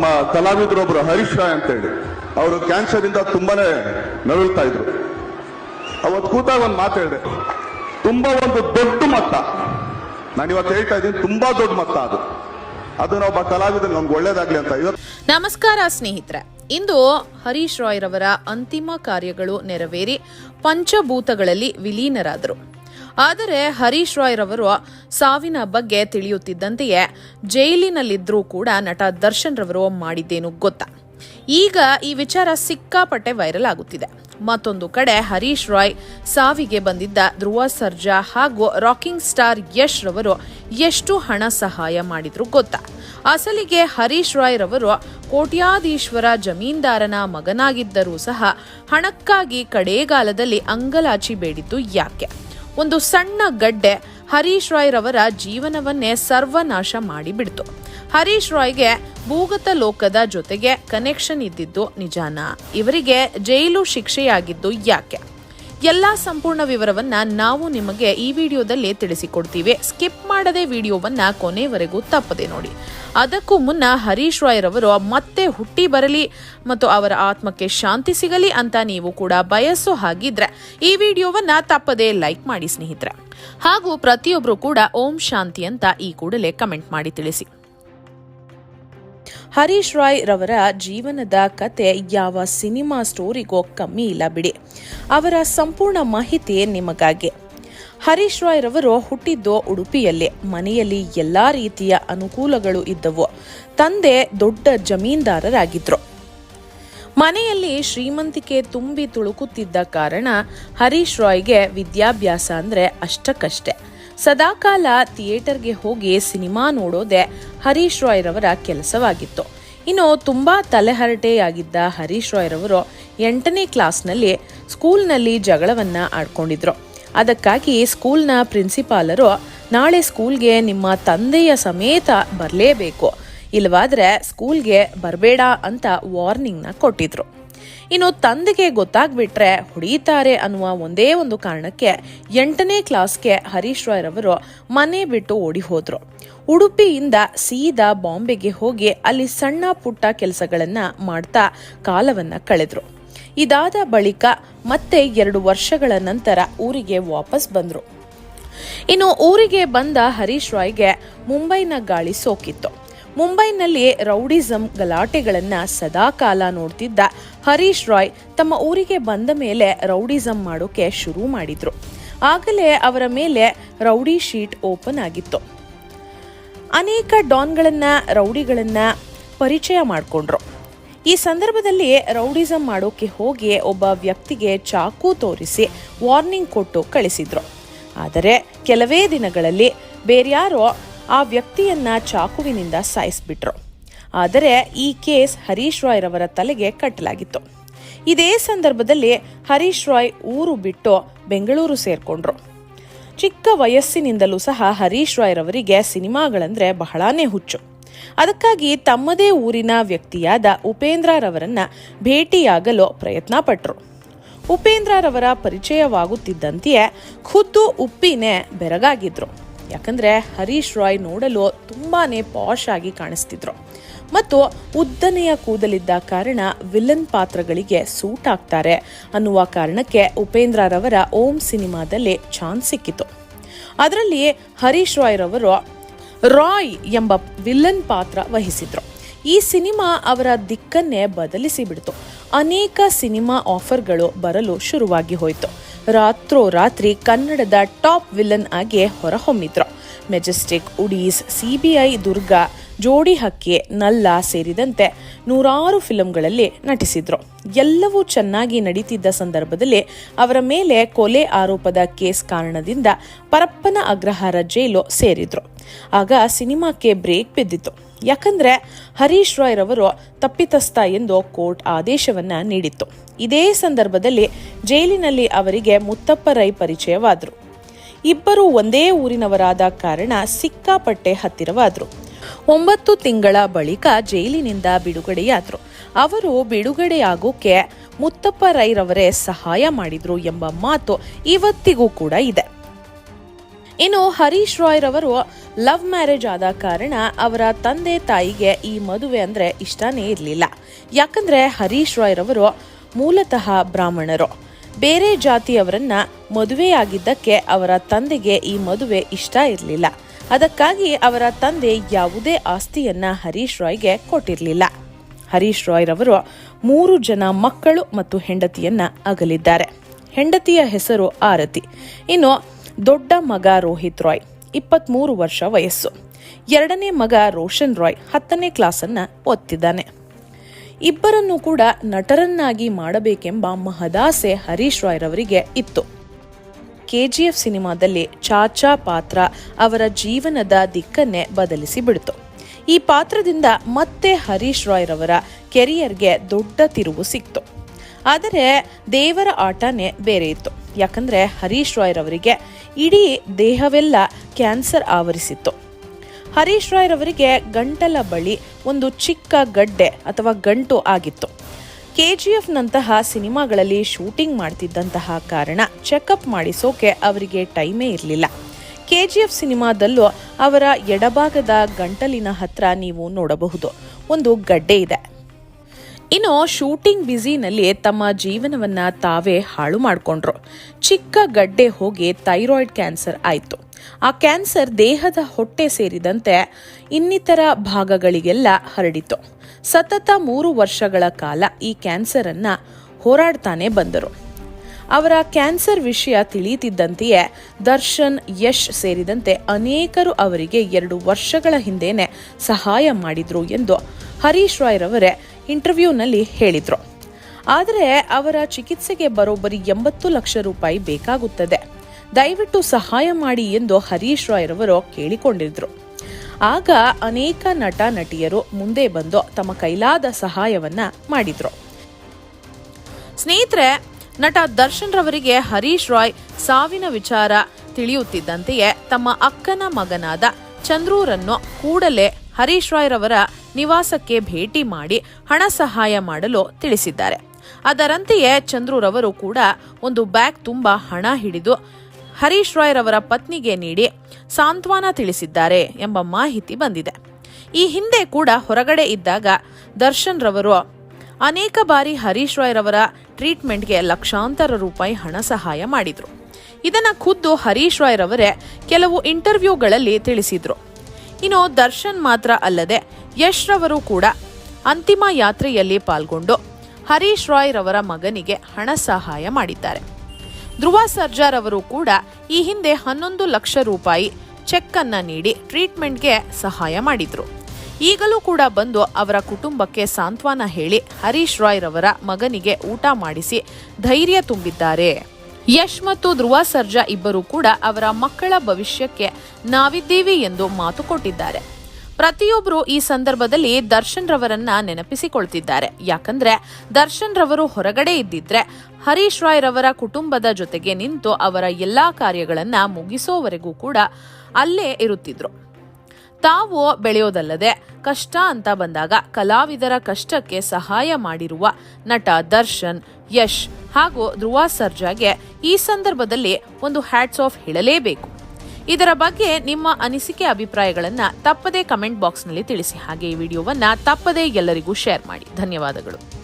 ನಮ್ಮ ಕಲಾವಿದರೊಬ್ರು ಹರೀಶ್ ರಾಯ್ ಅಂತ ಹೇಳಿ ಅವರು ಕ್ಯಾನ್ಸರ್ ಇಂದ ತುಂಬಾನೇ ನರಳ್ತಾ ಇದ್ರು. ಅವತ್ತು ಕೂತಾಗ ಒಂದು ಮಾತು ಹೇಳಿದೆ. ತುಂಬಾ ಒಂದು ದೊಡ್ಡ ಮೊತ್ತ ನಾನು ಇವತ್ತು ಹೇಳ್ತಾ ಇದ್ದೀನಿ, ತುಂಬಾ ದೊಡ್ಡ ಮೊತ್ತ ಅದು. ಅದನ್ನ ಒಬ್ಬ ಕಲಾವಿದ ನಮ್ಗೆ ಒಳ್ಳೇದಾಗ್ಲಿ ಅಂತ. ಇವತ್ತು ನಮಸ್ಕಾರ ಸ್ನೇಹಿತರೆ. ಇಂದು ಹರೀಶ್ ರಾಯ್ ರವರ ಅಂತಿಮ ಕಾರ್ಯಗಳು ನೆರವೇರಿ ಪಂಚಭೂತಗಳಲ್ಲಿ ವಿಲೀನರಾದರು. ಆದರೆ ಹರೀಶ್ ರಾಯ್ ರವರು ಸಾವಿನ ಬಗ್ಗೆ ತಿಳಿಯುತ್ತಿದ್ದಂತೆಯೇ ಜೈಲಿನಲ್ಲಿದ್ರೂ ಕೂಡ ನಟ ದರ್ಶನ್ ರವರು ಮಾಡಿದ್ದೇನು ಗೊತ್ತ? ಈಗ ಈ ವಿಚಾರ ಸಿಕ್ಕಾಪಟ್ಟೆ ವೈರಲ್ ಆಗುತ್ತಿದೆ. ಮತ್ತೊಂದು ಕಡೆ ಹರೀಶ್ ರಾಯ್ ಸಾವಿಗೆ ಬಂದಿದ್ದ ಧ್ರುವ ಸರ್ಜಾ ಹಾಗೂ ರಾಕಿಂಗ್ ಸ್ಟಾರ್ ಯಶ್ ರವರು ಎಷ್ಟು ಹಣ ಸಹಾಯ ಮಾಡಿದ್ರು ಗೊತ್ತಾ? ಅಸಲಿಗೆ ಹರೀಶ್ ರಾಯ್ ರವರು ಕೋಟ್ಯಾಧೀಶ್ವರ ಜಮೀನ್ದಾರನ ಮಗನಾಗಿದ್ದರೂ ಸಹ ಹಣಕ್ಕಾಗಿ ಕಡೇಗಾಲದಲ್ಲಿ ಅಂಗಲಾಚಿ ಬೇಡಿದ್ದು ಯಾಕೆ? ಒಂದು ಸಣ್ಣ ಗಡ್ಡೆ ಹರೀಶ್ ರಾಯ್ ರವರ ಜೀವನವನ್ನೇ ಸರ್ವನಾಶ ಮಾಡಿಬಿಡ್ತು. ಹರೀಶ್ ರಾಯ್ಗೆ ಭೂಗತ ಲೋಕದ ಜೊತೆಗೆ ಕನೆಕ್ಷನ್ ಇದ್ದಿದ್ದು ನಿಜಾನ. ಇವರಿಗೆ ಜೈಲು ಶಿಕ್ಷೆಯಾಗಿದ್ದು ಯಾಕೆ? ಎಲ್ಲ ಸಂಪೂರ್ಣ ವಿವರವನ್ನ ನಾವು ನಿಮಗೆ ಈ ವಿಡಿಯೋದಲ್ಲಿ ತಿಳಿಸಿಕೊಡ್ತೀವಿ. ಸ್ಕಿಪ್ ಮಾಡದೆ ವಿಡಿಯೋವನ್ನ ಕೊನೆವರೆಗೂ ತಪ್ಪದೆ ನೋಡಿ. ಅದಕ್ಕೂ ಮುನ್ನ ಹರೀಶ್ ರಾಯ್ ರವರು ಮತ್ತೆ ಹುಟ್ಟಿ ಬರಲಿ ಮತ್ತು ಅವರ ಆತ್ಮಕ್ಕೆ ಶಾಂತಿ ಸಿಗಲಿ ಅಂತ ನೀವು ಕೂಡ ಬಯಸೋ ಹಾಗಿದ್ರೆ ಈ ವಿಡಿಯೋವನ್ನ ತಪ್ಪದೆ ಲೈಕ್ ಮಾಡಿ ಸ್ನೇಹಿತರೆ. ಹಾಗೂ ಪ್ರತಿಯೊಬ್ಬರು ಕೂಡ ಓಂ ಶಾಂತಿ ಅಂತ ಈ ಕೂಡಲೇ ಕಮೆಂಟ್ ಮಾಡಿ ತಿಳಿಸಿ. ಹರೀಶ್ ರಾಯ್ ರವರ ಜೀವನದ ಕತೆ ಯಾವ ಸಿನಿಮಾ ಸ್ಟೋರಿಗೋ ಕಮ್ಮಿ ಇಲ್ಲ ಬಿಡಿ. ಅವರ ಸಂಪೂರ್ಣ ಮಾಹಿತಿ ನಿಮಗಾಗಿ. ಹರೀಶ್ ರಾಯ್ ರವರು ಹುಟ್ಟಿದ್ದು ಉಡುಪಿಯಲ್ಲಿ. ಮನೆಯಲ್ಲಿ ಎಲ್ಲಾ ರೀತಿಯ ಅನುಕೂಲಗಳು ಇದ್ದವು. ತಂದೆ ದೊಡ್ಡ ಜಮೀನ್ದಾರರಾಗಿದ್ರು. ಮನೆಯಲ್ಲಿ ಶ್ರೀಮಂತಿಕೆ ತುಂಬಿ ತುಳುಕುತ್ತಿದ್ದ ಕಾರಣ ಹರೀಶ್ ರಾಯ್ಗೆ ವಿದ್ಯಾಭ್ಯಾಸ ಅಂದರೆ ಅಷ್ಟಕ್ಕಷ್ಟೇ. ಸದಾಕಾಲ ಥಿಯೇಟರ್ಗೆ ಹೋಗಿ ಸಿನಿಮಾ ನೋಡೋದೇ ಹರೀಶ್ ರಾಯ್ ರವರ ಕೆಲಸವಾಗಿತ್ತು. ಇನ್ನು ತುಂಬಾ ತಲೆಹರಟೆಯಾಗಿದ್ದ ಹರೀಶ್ ರಾಯ್ ರವರು ಎಂಟನೇ ಕ್ಲಾಸ್ನಲ್ಲಿ ಸ್ಕೂಲ್ನಲ್ಲಿ ಜಗಳವನ್ನ ಆಡ್ಕೊಂಡಿದ್ರು. ಅದಕ್ಕಾಗಿ ಸ್ಕೂಲ್ನ ಪ್ರಿನ್ಸಿಪಾಲರು ನಾಳೆ ಸ್ಕೂಲ್ಗೆ ನಿಮ್ಮ ತಂದೆಯ ಸಮೇತ ಬರಲೇಬೇಕು ಇಲ್ಲವಾದ್ರೆ ಸ್ಕೂಲ್ಗೆ ಬರಬೇಡ ಅಂತ ವಾರ್ನಿಂಗ್ನ ಕೊಟ್ಟಿದ್ರು. ಇನ್ನು ತಂದೆಗೆ ಗೊತ್ತಾಗ್ಬಿಟ್ರೆ ಹೊಡೀತಾರೆ ಅನ್ನುವ ಒಂದೇ ಒಂದು ಕಾರಣಕ್ಕೆ ಎಂಟನೇ ಕ್ಲಾಸ್ಗೆ ಹರೀಶ್ ರಾಯ್ ರವರು ಮನೆ ಬಿಟ್ಟು ಓಡಿ ಹೋದ್ರು. ಉಡುಪಿಯಿಂದ ಸೀದಾ ಬಾಂಬೆಗೆ ಹೋಗಿ ಅಲ್ಲಿ ಸಣ್ಣ ಪುಟ್ಟ ಕೆಲಸಗಳನ್ನ ಮಾಡ್ತಾ ಕಾಲವನ್ನ ಕಳೆದ್ರು. ಇದಾದ ಬಳಿಕ ಮತ್ತೆ ಎರಡು ವರ್ಷಗಳ ನಂತರ ಊರಿಗೆ ವಾಪಸ್ ಬಂದ್ರು. ಇನ್ನು ಊರಿಗೆ ಬಂದ ಹರೀಶ್ ರಾಯ್ಗೆ ಮುಂಬೈನ ಗಾಳಿ ಸೋಕಿತ್ತು. ಮುಂಬೈನಲ್ಲಿ ರೌಡಿಸಂ ಗಲಾಟೆಗಳನ್ನು ಸದಾಕಾಲ ನೋಡ್ತಿದ್ದ ಹರೀಶ್ ರಾಯ್ ತಮ್ಮ ಊರಿಗೆ ಬಂದ ಮೇಲೆ ರೌಡಿಸಂ ಮಾಡೋಕೆ ಶುರು ಮಾಡಿದ್ರು. ಆಗಲೇ ಅವರ ಮೇಲೆ ರೌಡಿ ಶೀಟ್ ಓಪನ್ ಆಗಿತ್ತು. ಅನೇಕ ಡಾನ್ಗಳನ್ನ, ರೌಡಿಗಳನ್ನ ಪರಿಚಯ ಮಾಡಿಕೊಂಡ್ರು. ಈ ಸಂದರ್ಭದಲ್ಲಿ ರೌಡಿಸಂ ಮಾಡೋಕೆ ಹೋಗಿ ಒಬ್ಬ ವ್ಯಕ್ತಿಗೆ ಚಾಕು ತೋರಿಸಿ ವಾರ್ನಿಂಗ್ ಕೊಟ್ಟು ಕಳಿಸಿದ್ರು. ಆದರೆ ಕೆಲವೇ ದಿನಗಳಲ್ಲಿ ಬೇರ್ಯಾರೋ ಆ ವ್ಯಕ್ತಿಯನ್ನ ಚಾಕುವಿನಿಂದ ಸಾಯಿಸ್ಬಿಟ್ರು. ಆದರೆ ಈ ಕೇಸ್ ಹರೀಶ್ ರಾಯ್ ರವರ ತಲೆಗೆ ಕಟ್ಟಲಾಗಿತ್ತು. ಇದೇ ಸಂದರ್ಭದಲ್ಲಿ ಹರೀಶ್ ರಾಯ್ ಊರು ಬಿಟ್ಟು ಬೆಂಗಳೂರು ಸೇರ್ಕೊಂಡ್ರು. ಚಿಕ್ಕ ವಯಸ್ಸಿನಿಂದಲೂ ಸಹ ಹರೀಶ್ ರಾಯ್ ರವರಿಗೆ ಸಿನಿಮಾಗಳಂದ್ರೆ ಬಹಳಾನೇ ಹುಚ್ಚು. ಅದಕ್ಕಾಗಿ ತಮ್ಮದೇ ಊರಿನ ವ್ಯಕ್ತಿಯಾದ ಉಪೇಂದ್ರ ರವರನ್ನ ಭೇಟಿಯಾಗಲು ಪ್ರಯತ್ನ ಪಟ್ರು. ಉಪೇಂದ್ರ ರವರ ಪರಿಚಯವಾಗುತ್ತಿದ್ದಂತೆಯೇ ಖುದ್ದು ಉಪ್ಪಿನೇ ಬೆರಗಾಗಿದ್ರು. ಯಾಕಂದ್ರೆ ಹರೀಶ್ ರಾಯ್ ನೋಡಲು ತುಂಬಾನೇ ಪಾಶ್ ಆಗಿ ಕಾಣಿಸ್ತಿದ್ರು. ಮತ್ತು ಉದ್ದನೆಯ ಕೂದಲಿದ್ದ ಕಾರಣ ವಿಲನ್ ಪಾತ್ರಗಳಿಗೆ ಸೂಟ್ ಆಗ್ತಾರೆ ಅನ್ನುವ ಕಾರಣಕ್ಕೆ ಉಪೇಂದ್ರ ರವರ ಓಂ ಸಿನಿಮಾದಲ್ಲಿ ಚಾನ್ಸ್ ಸಿಕ್ಕಿತು. ಅದರಲ್ಲಿ ಹರೀಶ್ ರಾಯ್ ರವರು ರಾಯ್ ಎಂಬ ವಿಲನ್ ಪಾತ್ರ ವಹಿಸಿದ್ರು. ಈ ಸಿನಿಮಾ ಅವರ ದಿಕ್ಕನ್ನೇ ಬದಲಿಸಿ ಬಿಡ್ತು. ಅನೇಕ ಸಿನಿಮಾ ಆಫರ್ಗಳು ಬರಲು ಶುರುವಾಗಿ ಹೋಯಿತು. ರಾತ್ರೋ ರಾತ್ರಿ ಕನ್ನಡದ ಟಾಪ್ ವಿಲನ್ ಆಗಿ ಹೊರಹೊಮ್ಮಿದ್ರು. ಮೆಜೆಸ್ಟಿಕ್, ಉಡೀಸ್, ಸಿಬಿಐ, ದುರ್ಗ, ಜೋಡಿ ಹಕ್ಕಿ, ನಲ್ಲ ಸೇರಿದಂತೆ ನೂರಾರು ಫಿಲಂಗಳಲ್ಲಿ ನಟಿಸಿದ್ರು. ಎಲ್ಲವೂ ಚೆನ್ನಾಗಿ ನಡೀತಿದ್ದ ಸಂದರ್ಭದಲ್ಲಿ ಅವರ ಮೇಲೆ ಕೊಲೆ ಆರೋಪದ ಕೇಸ್ ಕಾರಣದಿಂದ ಪರಪ್ಪನ ಅಗ್ರಹಾರ ಜೈಲು ಸೇರಿದ್ರು. ಆಗ ಸಿನಿಮಾಕ್ಕೆ ಬ್ರೇಕ್ ಬಿದ್ದಿತ್ತು. ಯಾಕಂದ್ರೆ ಹರೀಶ್ ರಾಯ್ ರವರು ತಪ್ಪಿತಸ್ಥ ಎಂದು ಕೋರ್ಟ್ ಆದೇಶವನ್ನ ನೀಡಿತ್ತು. ಇದೇ ಸಂದರ್ಭದಲ್ಲಿ ಜೈಲಿನಲ್ಲಿ ಅವರಿಗೆ ಮುತ್ತಪ್ಪ ರೈ ಪರಿಚಯವಾದ್ರು. ಇಬ್ಬರು ಒಂದೇ ಊರಿನವರಾದ ಕಾರಣ ಸಿಕ್ಕಾಪಟ್ಟೆ ಹತ್ತಿರವಾದ್ರು. ಒಂಬತ್ತು ತಿಂಗಳ ಬಳಿಕ ಜೈಲಿನಿಂದ ಬಿಡುಗಡೆಯಾದ್ರು. ಅವರು ಬಿಡುಗಡೆಯಾಗೋಕೆ ಮುತ್ತಪ್ಪ ರೈರವರೇ ಸಹಾಯ ಮಾಡಿದ್ರು ಎಂಬ ಮಾತು ಇವತ್ತಿಗೂ ಕೂಡ ಇದೆ. ಇನ್ನು ಹರೀಶ್ ರಾಯ್ ರವರು ಲವ್ ಮ್ಯಾರೇಜ್ ಆದ ಕಾರಣ ಅವರ ತಂದೆ ತಾಯಿಗೆ ಈ ಮದುವೆ ಅಂದ್ರೆ ಇಷ್ಟನೇ ಇರಲಿಲ್ಲ. ಯಾಕಂದ್ರೆ ಹರೀಶ್ ರಾಯ್ ರವರು ಮೂಲತಃ ಬ್ರಾಹ್ಮಣರು. ಬೇರೆ ಜಾತಿಯವರನ್ನ ಮದುವೆಯಾಗಿದ್ದಕ್ಕೆ ಅವರ ತಂದೆಗೆ ಈ ಮದುವೆ ಇಷ್ಟ ಇರಲಿಲ್ಲ. ಅದಕ್ಕಾಗಿ ಅವರ ತಂದೆ ಯಾವುದೇ ಆಸ್ತಿಯನ್ನ ಹರೀಶ್ ರಾಯ್ಗೆ ಕೊಟ್ಟಿರಲಿಲ್ಲ. ಹರೀಶ್ ರಾಯ್ ರವರು ಮೂರು ಜನ ಮಕ್ಕಳು ಮತ್ತು ಹೆಂಡತಿಯನ್ನ ಅಗಲಿದ್ದಾರೆ. ಹೆಂಡತಿಯ ಹೆಸರು ಆರತಿ. ಇನ್ನು ದೊಡ್ಡ ಮಗ ರೋಹಿತ್ ರಾಯ್, ಇಪ್ಪತ್ಮೂರು ವರ್ಷ ವಯಸ್ಸು. ಎರಡನೇ ಮಗ ರೋಷನ್ ರಾಯ್ ಹತ್ತನೇ ಕ್ಲಾಸನ್ನು ಓದ್ತಿದ್ದಾನೆ. ಇಬ್ಬರನ್ನೂ ಕೂಡ ನಟರನ್ನಾಗಿ ಮಾಡಬೇಕೆಂಬ ಮಹದಾಸೆ ಹರೀಶ್ ರಾಯ್ ರವರಿಗೆ ಇತ್ತು. ಎಫ್ ಸಿನಿಮಾದಲ್ಲಿ ಚಾಚಾ ಪಾತ್ರ ಅವರ ಜೀವನದ ದಿಕ್ಕನ್ನೇ ಬದಲಿಸಿ ಬಿಡ್ತು. ಈ ಪಾತ್ರದಿಂದ ಮತ್ತೆ ಹರೀಶ್ ರಾಯ್ ರವರ ಕೆರಿಯರ್ಗೆ ದೊಡ್ಡ ತಿರುವು ಸಿಕ್ತು. ಆದರೆ ದೇವರ ಆಟನೇ ಬೇರೆ ಇತ್ತು. ಯಾಕಂದ್ರೆ ಹರೀಶ್ ರಾಯ್ ರವರಿಗೆ ಇಡೀ ದೇಹವೆಲ್ಲ ಕ್ಯಾನ್ಸರ್ ಆವರಿಸಿತ್ತು. ಹರೀಶ್ ರಾಯ್ ರವರಿಗೆ ಗಂಟಲ ಬಳಿ ಒಂದು ಚಿಕ್ಕ ಗಡ್ಡೆ ಅಥವಾ ಗಂಟು ಆಗಿತ್ತು. ಕೆ ಜಿ ಎಫ್ನಂತಹ ಸಿನಿಮಾಗಳಲ್ಲಿ ಶೂಟಿಂಗ್ ಮಾಡ್ತಿದ್ದಂತಹ ಕಾರಣ ಚೆಕಪ್ ಮಾಡಿಸೋಕೆ ಅವರಿಗೆ ಟೈಮೇ ಇರಲಿಲ್ಲ. ಕೆ ಜಿ ಎಫ್ ಸಿನಿಮಾದಲ್ಲೂ ಅವರ ಎಡಭಾಗದ ಗಂಟಲಿನ ಹತ್ರ ನೀವು ನೋಡಬಹುದು. ಒಂದು ಗಡ್ಡೆ ಇದೆ. ಇನ್ನು ಶೂಟಿಂಗ್ ಬ್ಯುಸಿನಲ್ಲಿ ತಮ್ಮ ಜೀವನವನ್ನ ತಾವೇ ಹಾಳು ಮಾಡಿಕೊಂಡ್ರು. ಚಿಕ್ಕ ಗಡ್ಡೆ ಹೋಗಿ ಥೈರಾಯ್ಡ್ ಕ್ಯಾನ್ಸರ್ ಆಯಿತು. ಆ ಕ್ಯಾನ್ಸರ್ ದೇಹದ ಹೊಟ್ಟೆ ಸೇರಿದಂತೆ ಇನ್ನಿತರ ಭಾಗಗಳಿಗೆಲ್ಲ ಹರಡಿತು. ಸತತ ಮೂರು ವರ್ಷಗಳ ಕಾಲ ಈ ಕ್ಯಾನ್ಸರ್ ಅನ್ನ ಹೋರಾಡ್ತಾನೆ ಬಂದರು. ಅವರ ಕ್ಯಾನ್ಸರ್ ವಿಷಯ ತಿಳಿಯುತ್ತಿದ್ದಂತೆಯೇ ದರ್ಶನ್, ಯಶ್ ಸೇರಿದಂತೆ ಅನೇಕರು ಅವರಿಗೆ ಎರಡು ವರ್ಷಗಳ ಹಿಂದೆನೆ ಸಹಾಯ ಮಾಡಿದ್ರು ಎಂದು ಹರೀಶ್ ರಾಯ್ ರವರೇ ಇಂಟರ್ವ್ಯೂನಲ್ಲಿ ಹೇಳಿದ್ರು. ಆದರೆ ಅವರ ಚಿಕಿತ್ಸೆಗೆ ಬರೋಬ್ಬರಿ ಎಂಬತ್ತು ಲಕ್ಷ ರೂಪಾಯಿ ಬೇಕಾಗುತ್ತದೆ. ದಯವಿಟ್ಟು ಸಹಾಯ ಮಾಡಿ ಎಂದು ಹರೀಶ್ ರಾಯ್ ರವರು ಕೇಳಿಕೊಂಡಿದ್ರು. ಆಗ ಅನೇಕ ನಟ, ನಟಿಯರು ಮುಂದೆ ಬಂದು ತಮ್ಮ ಕೈಲಾದ ಸಹಾಯವನ್ನ ಮಾಡಿದ್ರು. ಸ್ನೇಹಿತರೆ, ನಟ ದರ್ಶನ್ ರವರಿಗೆ ಹರೀಶ್ ರಾಯ್ ಸಾವಿನ ವಿಚಾರ ತಿಳಿಯುತ್ತಿದ್ದಂತೆಯೇ ತಮ್ಮ ಅಕ್ಕನ ಮಗನಾದ ಚಂದ್ರೂರನ್ನು ಕೂಡಲೇ ಹರೀಶ್ ರಾಯ್ ರವರ ನಿವಾಸಕ್ಕೆ ಭೇಟಿ ಮಾಡಿ ಹಣ ಸಹಾಯ ಮಾಡಲು ತಿಳಿಸಿದ್ದಾರೆ. ಅದರಂತೆಯೇ ಚಂದ್ರೂರವರು ಕೂಡ ಒಂದು ಬ್ಯಾಗ್ ತುಂಬಾ ಹಣ ಹಿಡಿದು ಹರೀಶ್ ರಾಯ್ ರವರ ಪತ್ನಿಗೆ ನೀಡಿ ಸಾಂತ್ವನ ತಿಳಿಸಿದ್ದಾರೆ ಎಂಬ ಮಾಹಿತಿ ಬಂದಿದೆ. ಈ ಹಿಂದೆ ಕೂಡ ಹೊರಗಡೆ ಇದ್ದಾಗ ದರ್ಶನ್ ರವರು ಅನೇಕ ಬಾರಿ ಹರೀಶ್ ರಾಯ್ ರವರ ಟ್ರೀಟ್ಮೆಂಟ್ಗೆ ಲಕ್ಷಾಂತರ ರೂಪಾಯಿ ಹಣ ಸಹಾಯ ಮಾಡಿದ್ರು. ಇದನ್ನ ಖುದ್ದು ಹರೀಶ್ ರಾಯ್ ರವರೇ ಕೆಲವು ಇಂಟರ್ವ್ಯೂಗಳಲ್ಲಿ ತಿಳಿಸಿದ್ರು. ಇನ್ನು ದರ್ಶನ್ ಮಾತ್ರ ಅಲ್ಲದೆ ಯಶ್ ರವರು ಕೂಡ ಅಂತಿಮ ಯಾತ್ರೆಯಲ್ಲಿ ಪಾಲ್ಗೊಂಡು ಹರೀಶ್ ರಾಯ್ ರವರ ಮಗನಿಗೆ ಹಣ ಸಹಾಯ ಮಾಡಿದ್ದಾರೆ. ಧ್ರುವ ಸರ್ಜಾರ್ ಅವರು ಕೂಡ ಈ ಹಿಂದೆ ಹನ್ನೊಂದು ಲಕ್ಷ ರೂಪಾಯಿ ಚೆಕ್ ಅನ್ನ ನೀಡಿ ಟ್ರೀಟ್ಮೆಂಟ್ಗೆ ಸಹಾಯ ಮಾಡಿದ್ರು. ಈಗಲೂ ಕೂಡ ಬಂದು ಅವರ ಕುಟುಂಬಕ್ಕೆ ಸಾಂತ್ವನ ಹೇಳಿ ಹರೀಶ್ ರಾಯ್ ರವರ ಮಗನಿಗೆ ಊಟ ಮಾಡಿಸಿ ಧೈರ್ಯ ತುಂಬಿದ್ದಾರೆ. ಯಶ್ ಮತ್ತು ಧ್ರುವ ಸರ್ಜಾ ಇಬ್ಬರು ಕೂಡ ಅವರ ಮಕ್ಕಳ ಭವಿಷ್ಯಕ್ಕೆ ನಾವಿದ್ದೀವಿ ಎಂದು ಮಾತು ಕೊಟ್ಟಿದ್ದಾರೆ. ಪ್ರತಿಯೊಬ್ಬರು ಈ ಸಂದರ್ಭದಲ್ಲಿ ದರ್ಶನ್ ರವರನ್ನ ನೆನಪಿಸಿಕೊಳ್ತಿದ್ದಾರೆ. ಯಾಕಂದ್ರೆ ದರ್ಶನ್ ರವರು ಹೊರಗಡೆ ಇದ್ದಿದ್ರೆ ಹರೀಶ್ ರಾಯ್ ರವರ ಕುಟುಂಬದ ಜೊತೆಗೆ ನಿಂತು ಅವರ ಎಲ್ಲಾ ಕಾರ್ಯಗಳನ್ನ ಮುಗಿಸೋವರೆಗೂ ಕೂಡ ಅಲ್ಲೇ ಇರುತ್ತಿದ್ರು. ತಾವು ಬೆಳೆಯೋದಲ್ಲದೆ ಕಷ್ಟ ಅಂತ ಬಂದಾಗ ಕಲಾವಿದರ ಕಷ್ಟಕ್ಕೆ ಸಹಾಯ ಮಾಡಿರುವ ನಟ ದರ್ಶನ್, ಯಶ್ ಹಾಗೂ ಧ್ರುವ ಸರ್ಜಾಗೆ ಈ ಸಂದರ್ಭದಲ್ಲಿ ಒಂದು ಹ್ಯಾಟ್ಸ್ ಆಫ್ ಹೇಳಲೇಬೇಕು. ಇದರ ಬಗ್ಗೆ ನಿಮ್ಮ ಅನಿಸಿಕೆ ಅಭಿಪ್ರಾಯಗಳನ್ನು ತಪ್ಪದೇ ಕಮೆಂಟ್ ಬಾಕ್ಸ್ನಲ್ಲಿ ತಿಳಿಸಿ. ಹಾಗೆ ಈ ವಿಡಿಯೋವನ್ನು ತಪ್ಪದೇ ಎಲ್ಲರಿಗೂ ಶೇರ್ ಮಾಡಿ. ಧನ್ಯವಾದಗಳು.